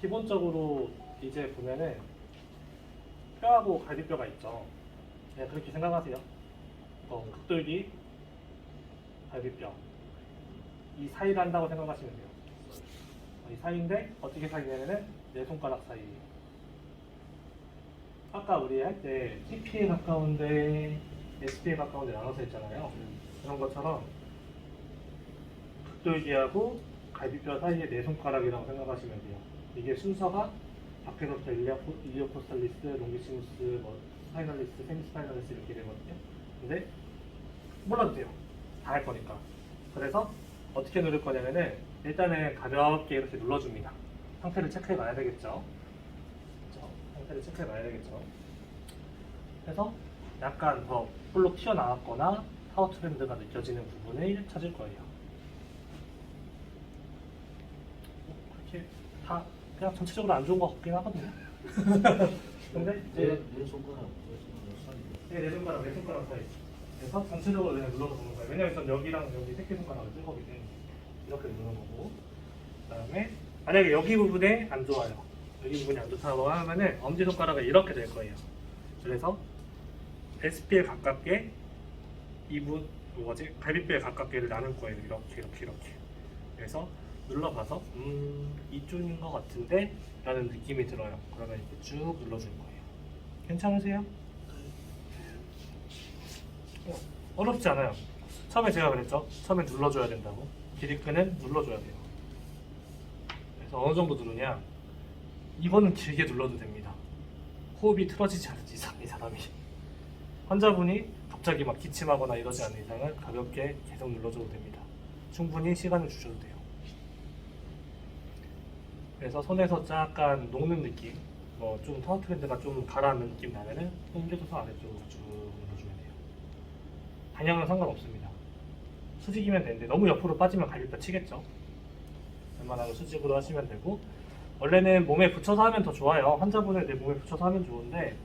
기본적으로 이제 보면은 뼈하고 갈비뼈가 있죠. 네, 그렇게 생각하세요. 어, 극돌기, 갈비뼈. 이 사이를 한다고 생각하시면 돼요. 이 사이인데 어떻게 사이냐면은 네 손가락 사이. 아까 우리 할 때 TP에 가까운데 SP에 가까운데 나눠서 했잖아요. 그런 것처럼 극돌기하고 갈비뼈 사이의 네 손가락이라고 생각하시면 돼요. 이게 순서가 밖에서부터 일리아포, 일리오포스탈리스, 롱기시무스, 뭐 스파이널리스, 세미스파이널리스 이렇게 되거든요. 근데 몰라도 돼요. 다 할 거니까. 그래서 어떻게 누를 거냐면은 일단은 가볍게 이렇게 눌러줍니다. 상태를 체크해 봐야 되겠죠. 그렇죠? 상태를 체크해 봐야 되겠죠. 그래서 약간 더 볼록 튀어나왔거나 파워 트렌드가 느껴지는 부분을 찾을 거예요. 그렇게 다 그냥 전체적으로 안 좋은 것 같긴 하거든요. 근데 이제 내 손가락, 내 손가락. 네, 네 손가락, 네 손가락 사이. 그래서 전체적으로 그냥 눌러서 보는 거예요. 왜냐면 전 여기랑 여기 새끼 손가락을 쓸 거기 때문에 이렇게 누르는 거고. 그다음에 만약에 여기 부분에 안 좋아요. 여기 부분이 안 좋다고 하면은 엄지 손가락을 이렇게 될 거예요. 그래서 SP에 가깝게 이분 뭐지 갈비뼈에 가깝게를 나눌 거예요. 이렇게 이렇게 이렇게. 그래서 눌러봐서 음 이쪽인 것 같은데 라는 느낌이 들어요. 그러면 이렇게 쭉 눌러줄 거예요. 괜찮으세요? 어, 어렵지 않아요. 처음에 제가 그랬죠. 처음에 눌러줘야 된다고. 기립근은 눌러줘야 돼요. 그래서 어느 정도 누르냐? 이거는 길게 눌러도 됩니다. 호흡이 틀어지지 않는 이상 이 사람이 환자분이 갑자기 막 기침하거나 이러지 않는 이상은 가볍게 계속 눌러줘도 됩니다. 충분히 시간을 주셔도 돼요. 그래서 손에서 약간 녹는 느낌, 뭐좀 타워 트렌드가 좀 가라앉는 느낌 나면은 옮겨줘서 아래쪽으로 쭉 눌러주면 돼요. 방향은 상관없습니다. 수직이면 되는데 너무 옆으로 빠지면 갈비뼈 치겠죠. 웬만하면 수직으로 하시면 되고 원래는 몸에 붙여서 하면 더 좋아요. 환자분을 내 몸에 붙여서 하면 좋은데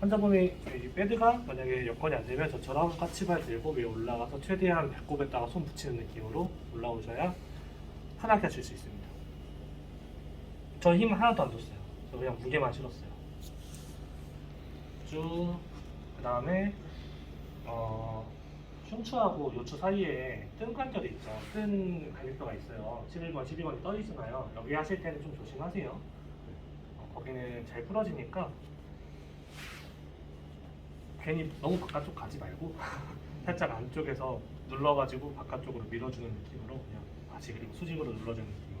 환자분이 이 패드가 만약에 여건이 안 되면 저처럼 까치발 들고 위에 올라가서 최대한 배꼽에다가 손 붙이는 느낌으로 올라오셔야 편하게 하실 수 있습니다. 저 힘 하나도 안 줬어요. 저 그냥 무게만 실었어요. 쭉, 그 다음에, 어, 흉추하고 요추 사이에 뜬 관절이 있죠. 뜬 갈비뼈가 있어요. 11번, 12번이 떠 있잖아요. 여기 하실 때는 좀 조심하세요. 어, 거기는 잘 풀어지니까 괜히 너무 바깥쪽 가지 말고 살짝 안쪽에서 눌러가지고 바깥쪽으로 밀어주는 느낌으로 그냥 다시 그리고 수직으로 눌러주는 느낌으로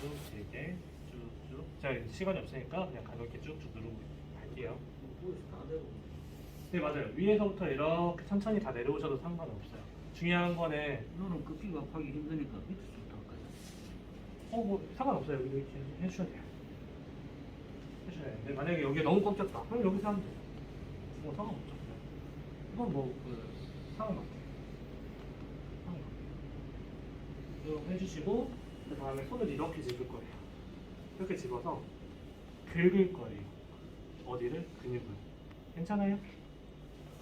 쭉 길게 쭉쭉 제가 시간이 없으니까 그냥 가볍게 쭉쭉 누르고 갈게요. 네 맞아요. 위에서부터 이렇게 천천히 다 내려오셔도 상관없어요. 중요한 거는 너는 꺾기가 파기 힘드니까 밑에서 할까요? 어 뭐 상관없어요. 여기 이렇게 해주셔야 돼요. 해주셔야 되는데 만약에 여기 너무 꺾였다. 그럼 여기서 하면 돼요. 뭐 상관없죠. 이건 뭐그 상관없게 상관없게 이렇게 해주시고 그 다음에 손을 이렇게 집을 거예요 이렇게 집어서 긁을 거예요 어디를? 근육을 괜찮아요?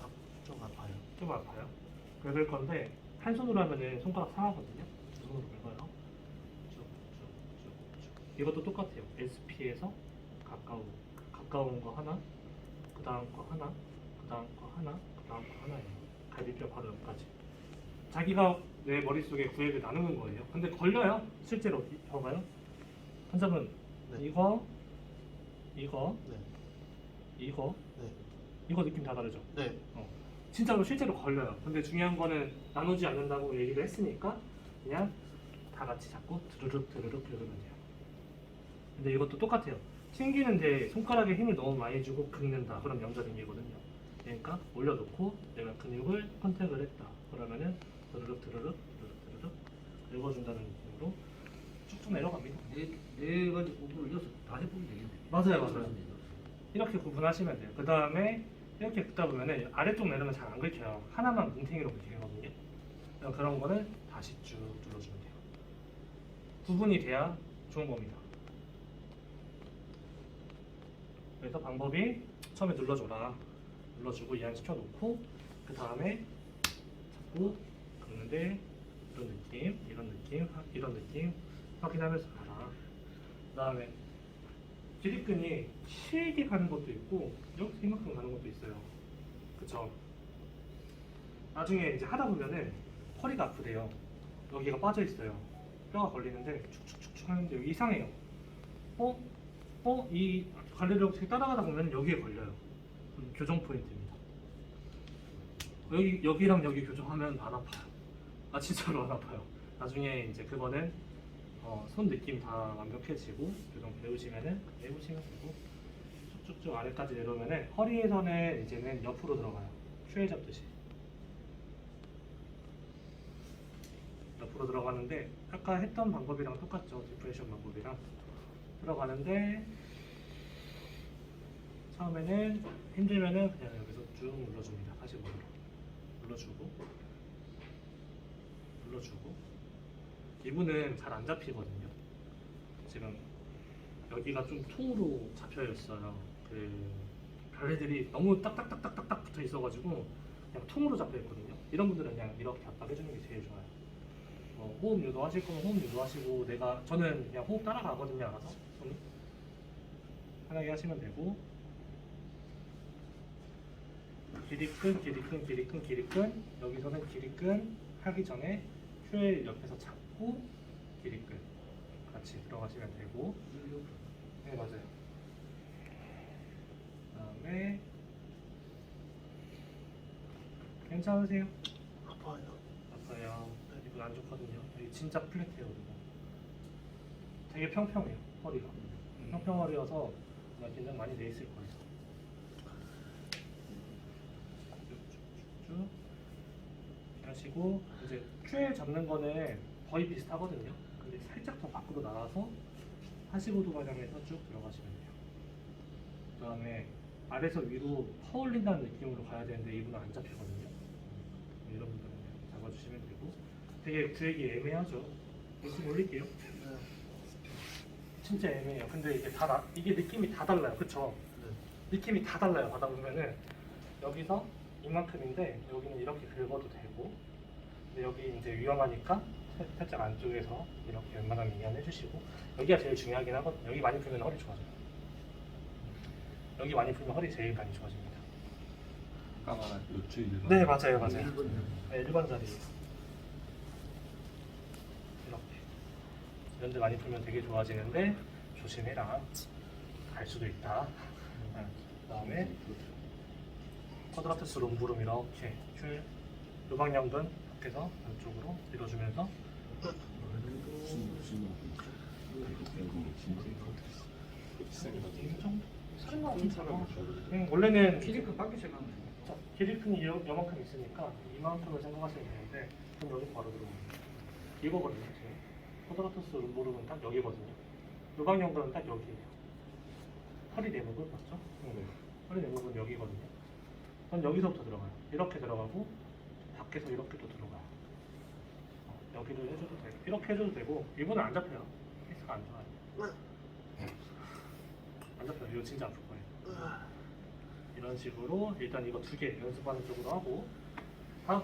아, 좀 아파요. 좀 아파요. 긁을 건데 한 손으로 하면은 손가락 상하거든요. 두 손으로 긁어요. 쭉쭉쭉쭉. 이것도 똑같아요. SP에서 가까운 가까운 거 하나, 그 다음 거 하나, 그 다음 거 하나, 그 다음 거 하나예요. 갈비뼈 바로 옆까지. 자기가 내 머릿속에 구획을 나누는 거예요. 근데 걸려요. 실제로 이- 봐봐요. 환자분 네. 이거 이거 네. 이거 네. 이거 느낌 다 다르죠? 네. 어, 진짜로 실제로 걸려요. 근데 중요한 거는 나누지 않는다고 얘기를 했으니까 그냥 다 같이 잡고 드르륵 드르륵 누르면 돼요. 근데 이것도 똑같아요. 튕기는데 손가락에 힘을 너무 많이 주고 긁는다. 그럼 염좌등기거든요. 그러니까 올려놓고 내가 근육을 컨택을 했다. 그러면은 드르륵 드르륵 드르륵 드르륵 긁어준다는 느낌으로 쭉쭉 내려갑니다. 네, 네 가지 부분을 여섯, 다섯 분 되겠네. 맞아요, 맞아요. 이렇게 구분하시면 돼요. 그 다음에 이렇게 긁다 보면은 아래쪽 내려면 잘 안 긁혀요. 하나만 뭉탱이로 긁히거든요. 그런 거는 다시 쭉 눌러주면 돼요. 구분이 돼야 좋은 겁니다. 그래서 방법이 처음에 눌러줘라. 눌러주고 이완시켜 놓고 그 다음에 자꾸 긁는데 이런 느낌, 이런 느낌, 하- 이런 느낌 확인하면서 가라. 그 다음에 기립근이 길게 가는 것도 있고 이렇게 이만큼 가는 것도 있어요. 그쵸? 나중에 이제 하다 보면은 허리가 아프대요. 여기가 빠져 있어요. 뼈가 걸리는데 축축축축 하는데 여기 이상해요. 어? 어? 이 어떻게 따라가다 보면 여기에 걸려요. 교정 포인트입니다. 여기 여기랑 여기 교정하면 안 아파요. 아 진짜로 안 아파요. 나중에 이제 그거는 어, 손 느낌 다 완벽해지고 교정 배우시면은 해보시면 되고 쭉쭉쭉 아래까지 내려오면은 허리에서는 이제는 옆으로 들어가요. 큐에 잡듯이 옆으로 들어가는데 아까 했던 방법이랑 똑같죠. 디프레션 방법이랑 들어가는데 처음에는 힘들면은 그냥 여기서 쭉 눌러줍니다. 45도로 눌러주고 눌러주고 이분은 잘 안 잡히거든요. 지금 여기가 좀 통으로 잡혀 있어요. 그 별애들이 너무 딱딱딱딱딱딱 붙어 있어가지고 그냥 통으로 잡혀 있거든요. 이런 분들은 그냥 이렇게 압박해주는 게 제일 좋아요. 어, 호흡 유도하실 거면 호흡 유도하시고 내가 저는 그냥 호흡 따라가거든요. 알아서 손이 편하게 하시면 되고 길이 끈 길이 끈 길이 끈 길이 끈 여기서는 길이 끈 하기 전에 큐엘 옆에서 잡고 길이끈 같이 들어가시면 되고. 네 맞아요. 그다음에 괜찮으세요? 아파요. 아파요. 이거 안 좋거든요. 여기 진짜 플랫해요 이거 되게 평평해요 허리가. 평평 허리여서 아마 긴장 많이 돼 있을 거예요. 쭉쭉쭉 하시고 이제 큐엘 잡는 거는 거의 비슷하거든요. 근데 살짝 더 밖으로 나와서 45도 방향에서 쭉 들어가시면 돼요. 그 다음에 아래서 위로 퍼올린다는 느낌으로 가야 되는데 이분은 안 잡히거든요. 이런 분들은 잡아주시면 되고. 되게 구획이 애매하죠. 모습 올릴게요? 진짜 애매해요. 근데 이게 다 나- 이게 느낌이 다 달라요. 그쵸? 느낌이 다 달라요. 받아 보면은. 여기서 이만큼인데 여기는 이렇게 긁어도 되고 근데 여기 이제 위험하니까 살- 살짝 안쪽에서 이렇게 웬만하면 이해해 주시고 여기가 제일 중요하긴 하거든요. 여기 많이 풀면 허리 좋아져요. 여기 많이 풀면 허리 제일 많이 좋아집니다. 아까 말한 요추 일반. 네 맞아요 맞아요. 네, 일반 자리에요 이렇게. 이런 데 많이 풀면 되게 좋아지는데 조심해라. 갈 수도 있다. 그 다음에 쿼드라투스 롬브룸 이렇게 큐 요방연근 밖에서 안쪽으로 밀어주면서 엄청 음, 원래는 생각나요. 자, 길이큰이 요, 요만큼 있으니까 이만큼을 생각하시면 되는데 그럼 여기 바로 들어옵니다. 이거거든요 지금 쿼드라투스 룸보르는 딱 여기거든요 요방연근은 딱 여기에요 허리 내부분 맞죠? 네. 허리 내부분 여기거든요 그럼 여기서부터 들어가요 이렇게 들어가고 밖에서 이렇게 또 들어가요. 어, 여기를 해줘도 되고 이렇게 해줘도 되고 이분은 안 잡혀요. 케이스가 안 좋아요. 안 잡혀요. 이거 진짜 아플 거예요. 이런 식으로 일단 이거 두 개 연습하는 쪽으로 하고 다음